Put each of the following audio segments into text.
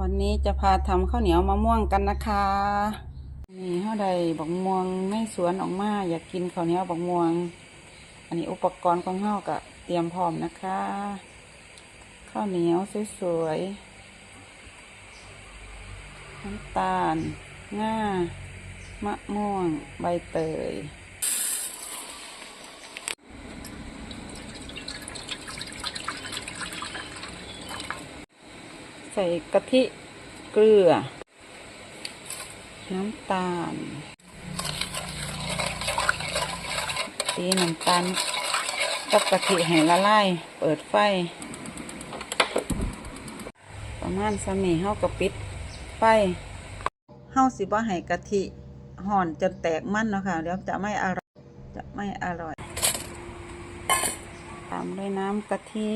วันนี้จะพาทำข้าวเหนียวมะม่วงกันนะคะนี่เฮาวได้บักม่วงในสวนออกมาอยากกินข้าวเหนียวบักม่วง อันนี้อุปกรณ์ของเฮาก็เตรียมพร้อมนะคะ ข้าวเหนียวสวยๆน้ำตาลง่ามะม่วงใบเตย ใส่กะทิเกลือ น้ำตาลตีน้ำตาลกับกะทิให้ละลายเปิดไฟ ประมาณสามีเฮาก็ปิดไฟเฮาสิบ่ให้กะทิห่อนจนแตกมันเนาะค่ะเดี๋ยวจะไม่อร่อยจะไม่อร่อยตามด้วยน้ำกะทิ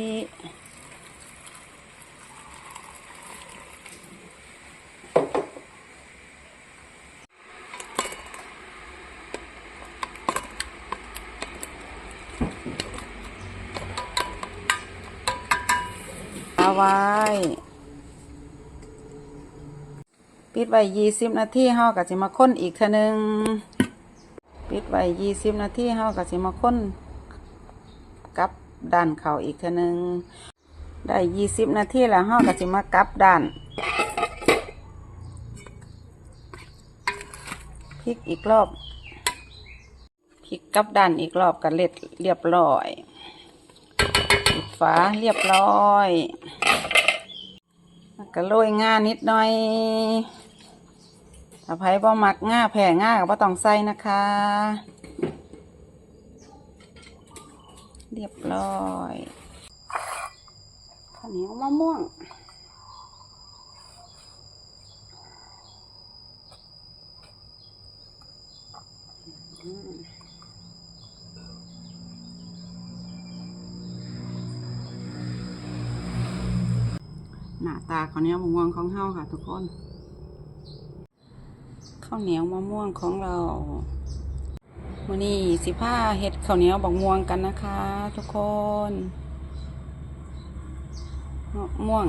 าไว้ ปิดไว้ยี่สิบนาทีเฮาก็สิมาค้นอีกเทอนึง ปิดไว้ยี่สิบนาทีเฮาก็สิมาค้นกลับด้านเข่าอีกเทอนึง ได้ยี่สิบนาทีแล้วเฮาก็สิมากลับด้านพลิกอีกรอบพลิกกลับด้านอีกรอบก็เล็ดเรียบร้อย ปิดฝาเรียบร้อยก็โรยง่านิดหน่อยถ้าไผบ่มักง่าแผ่ง่าก็บ่ต้องใส่นะคะ เรียบร้อยข้าวเหนียวมะม่วง หน้าตาข้าวเหนียวมะม่วงของเฮาค่ะ ทุกคน ข้าวเหนียวมะม่วงของเราวันนี้สิผ้าเห็ดข้าวเหนียวบักม่วงกันนะคะ ทุกคนมะม่วง